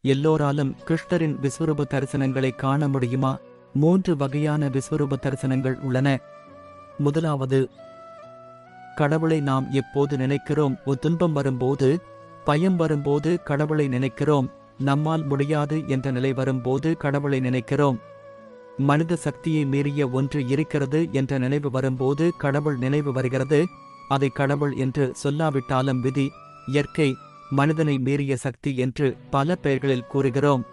எல்லோராலும் கிருஷ்ணரின் விஸ்வரூப தரிசனங்களை காண முடியுமா? மூன்று வகையான விஸ்வரூப தரிசனங்கள் உள்ளன. முதலாவது கடவுளை நாம் எப்போது நினைக்கிறோம்? ஒரு துன்பம் வரும்போது பயம் வரும்போது கடவுளை நினைக்கிறோம். நம்மால் முடியாது என்ற நிலை வரும்போது கடவுளை நினைக்கிறோம். மனித சக்தியை மீறிய ஒன்று இருக்கிறது என்ற நினைவு வரும்போது கடவுள் நினைவு வருகிறது. அதை கடவுள் என்று சொல்லாவிட்டாலும் விதி இயற்கை மனிதனை மீறிய சக்தி என்று பல பெயர்களில் கூறுகிறோம்.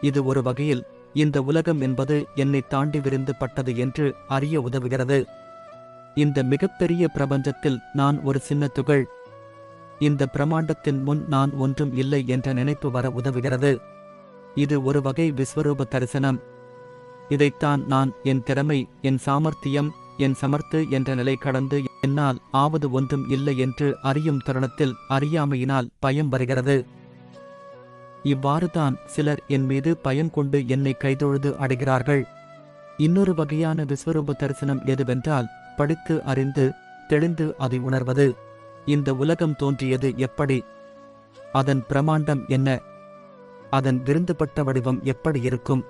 இது ஒரு வகையில் இந்த உலகம் என்பது என்னை தாண்டி விருந்து பட்டது என்று அறிய உதவுகிறது. இந்த மிகப்பெரிய பிரபஞ்சத்தில் நான் ஒரு சின்ன துகள். இந்த பிரமாண்டத்தின் முன் நான் ஒன்றும் இல்லை என்ற நினைப்பு வர உதவுகிறது. இது ஒரு வகை விஸ்வரூப தரிசனம். இதைத்தான் நான் என் திறமை என் சாமர்த்தியம் என் சமர்த்து என்ற நிலை கடந்து என்னால் ஆவது ஒன்றும் இல்லை என்று அறியும் தருணத்தில் அறியாமையினால் பயம் வருகிறது. இவ்வாறுதான் சிலர் என் மீது பயம் கொண்டு என்னை கைதொழுது அடைகிறார்கள். இன்னொரு வகையான விஸ்வரூப தரிசனம் எதுவென்றால் படித்து அறிந்து தெளிந்து அதை உணர்வது. இந்த உலகம் தோன்றியது எப்படி? அதன் பிரமாண்டம் என்ன? அதன் விருந்துபட்ட வடிவம் எப்படி இருக்கும்?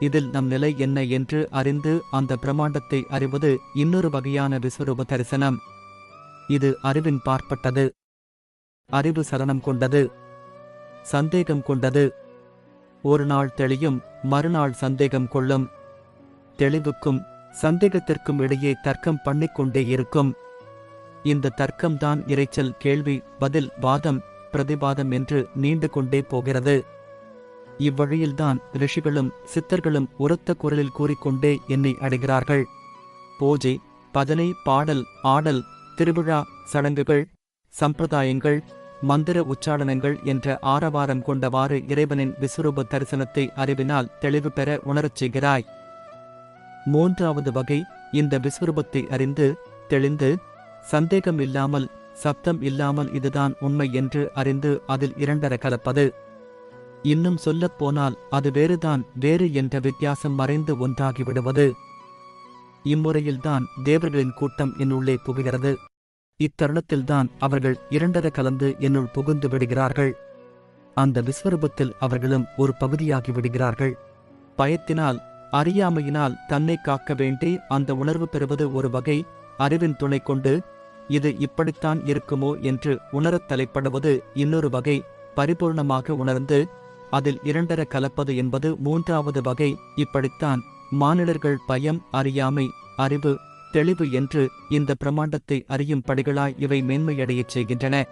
இதில் நம் நிலை என்ன என்று அறிந்து அந்த பிரமாண்டத்தை அறிவது இன்னொரு வகையான விஸ்வரூப தரிசனம். இது அறிவின் பார்ப்பட்டது. அறிவு சரணம் கொண்டது. சந்தேகம் கொண்டது. ஒரு நாள் தெளியும் மறுநாள் சந்தேகம் கொள்ளும். தெளிவுக்கும் சந்தேகத்திற்கும் இடையே தர்க்கம் பண்ணிக்கொண்டே இருக்கும். இந்த தர்க்கம்தான் இரைச்சல் கேள்வி பதில் வாதம் பிரதிவாதம் என்று நீண்டு கொண்டே போகிறது. இவ்வழியில்தான் ரிஷிகளும் சித்தர்களும் உரத்த குரலில் கூறிக்கொண்டே என்னை அடைகிறார்கள். பூஜை பதனை பாடல் ஆடல் திருவிழா சடங்குகள் சம்பிரதாயங்கள் மந்திர உச்சாடனங்கள் என்ற ஆரவாரம் கொண்டவாறு இறைவனின் விஸ்வரூப தரிசனத்தை அறிவினால் தெளிவு பெற உணரச் செய்கிறாய். மூன்றாவது வகை இந்த விஸ்வரூபத்தை அறிந்து தெளிந்து சந்தேகம் இல்லாமல் சப்தம் இல்லாமல் இதுதான் உண்மை என்று அறிந்து அதில் இரண்டர கலப்பது. இன்னும் சொல்லப் போனால் அது வேறுதான் வேறு என்ற வித்தியாசம் மறைந்து ஒன்றாகிவிடுவது இம்முறையில்தான் தேவர்களின் கூட்டம் என்னுள்ளே புகுகிறது. இத்தருணத்தில்தான் அவர்கள் இரண்டர கலந்து என்னுள் புகுந்து விடுகிறார்கள். அந்த விஸ்வரூபத்தில் அவர்களும் ஒரு பகுதியாகி விடுகிறார்கள். பயத்தினால் அறியாமையினால் தன்னை காக்க வேண்டி அந்த உணர்வு பெறுவது ஒரு வகை அறிவின் துணை கொண்டு இது இப்படித்தான் இருக்குமோ என்று உணரத் தலைப்படுவது இன்னொரு வகை பரிபூர்ணமாக உணர்ந்து அதில் இரண்டர கலப்பது என்பது மூன்றாவது வகை. இப்படித்தான் மானிடர்கள் பயம் அறியாமை அறிவு தெளிவு என்று இந்த பிரமாண்டத்தை அறியும் படிகளாய் இவை மேன்மையடையச் செய்கின்றன.